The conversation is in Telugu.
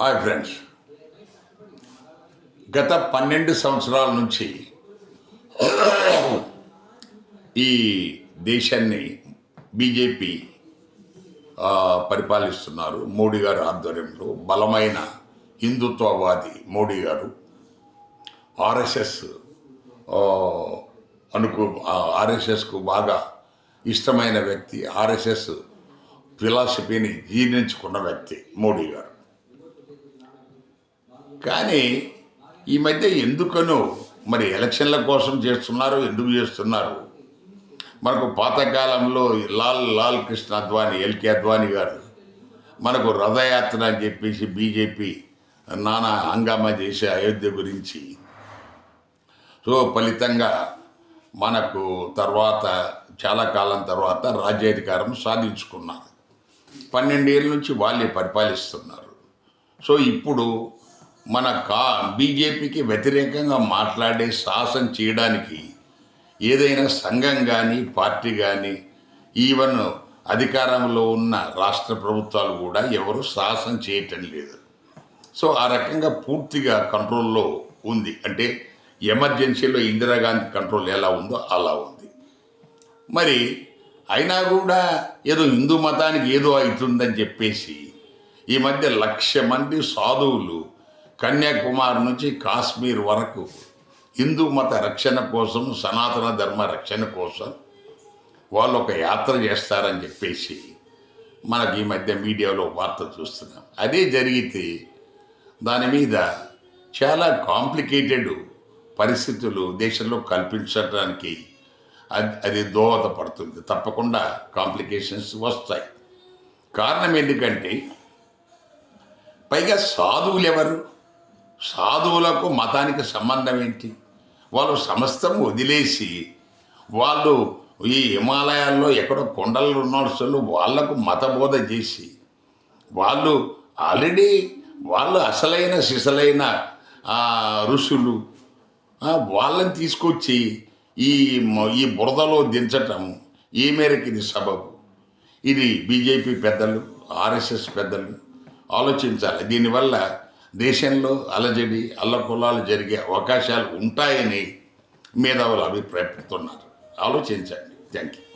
Hi friends. గత పన్నెండు సంవత్సరాల నుంచి ఈ దేశాన్ని బీజేపీ పరిపాలిస్తున్నారు మోడీ గారు ఆధ్వర్యంలో. బలమైన హిందుత్వవాది మోడీ గారు ఆర్ఎస్ఎస్ అనుకు ఆర్ఎస్ఎస్కు బాగా ఇష్టమైన వ్యక్తి ఆర్ఎస్ఎస్ ఫిలాసఫీని జీర్ణించుకున్న వ్యక్తి మోడీ గారు. కానీ ఈ మధ్య ఎందుకనో మరి ఎలక్షన్ల కోసం చేస్తున్నారు ఎందుకు చేస్తున్నారు? మనకు పాతకాలంలో లాల్ లాల్ కృష్ణ అద్వానీ ఎల్కే అద్వానీ గారు మనకు రథయాత్ర అని చెప్పేసి బీజేపీ నానా హంగామా చేసే అయోధ్య గురించి. సో ఫలితంగా మనకు తర్వాత చాలా కాలం తర్వాత రాజ్యాధికారం సాధించుకున్నారు. పన్నెండేళ్ళ నుంచి వాళ్ళే పరిపాలిస్తున్నారు. సో ఇప్పుడు మన కా బీజేపీకి వ్యతిరేకంగా మాట్లాడే సాహసం చేయడానికి ఏదైనా సంఘం కానీ పార్టీ కానీ ఈవెన్ అధికారంలో ఉన్న రాష్ట్ర ప్రభుత్వాలు కూడా ఎవరు సాహసం చేయటం లేదు. సో ఆ రకంగా పూర్తిగా కంట్రోల్లో ఉంది. అంటే ఎమర్జెన్సీలో ఇందిరాగాంధీ కంట్రోల్ ఎలా ఉందో అలా ఉంది. మరి అయినా కూడా ఏదో హిందూ మతానికి ఏదో అవుతుందని చెప్పేసి ఈ మధ్య లక్ష మంది సాధువులు కన్యాకుమారి నుంచి కాశ్మీర్ వరకు హిందూ మత రక్షణ కోసం సనాతన ధర్మ రక్షణ కోసం వాళ్ళు ఒక యాత్ర చేస్తారని చెప్పేసి మనకి ఈ మధ్య మీడియాలో వార్త చూస్తున్నాం. అదే జరిగితే దాని మీద చాలా కాంప్లికేటెడ్ పరిస్థితులు దేశంలో కల్పించడానికి అది అది దోహదపడుతుంది తప్పకుండా కాంప్లికేషన్స్ వస్తాయి. కారణం ఎందుకంటే పైగా సాధువులు ఎవరు? సాధువులకు మతానికి సంబంధం ఏంటి? వాళ్ళు సమస్తం వదిలేసి వాళ్ళు ఈ హిమాలయాల్లో ఎక్కడో కొండలు ఉన్నోళ్ళు వాళ్ళకు మతబోధ చేసి వాళ్ళు ఆల్రెడీ వాళ్ళు అసలైన సిసలైన ఋషులు వాళ్ళని తీసుకొచ్చి ఈ ఈ బురదలో దించటం ఈ మేరకు ఇది సబబు. ఇది బీజేపీ పెద్దలు ఆర్ఎస్ఎస్ పెద్దలు ఆలోచించాలి. దీనివల్ల దేశంలో అలజడి అల్లకొల్లాలు జరిగే అవకాశాలు ఉంటాయని మేధావులు అభిప్రాయపడుతున్నారు. ఆలోచించండి. Thank you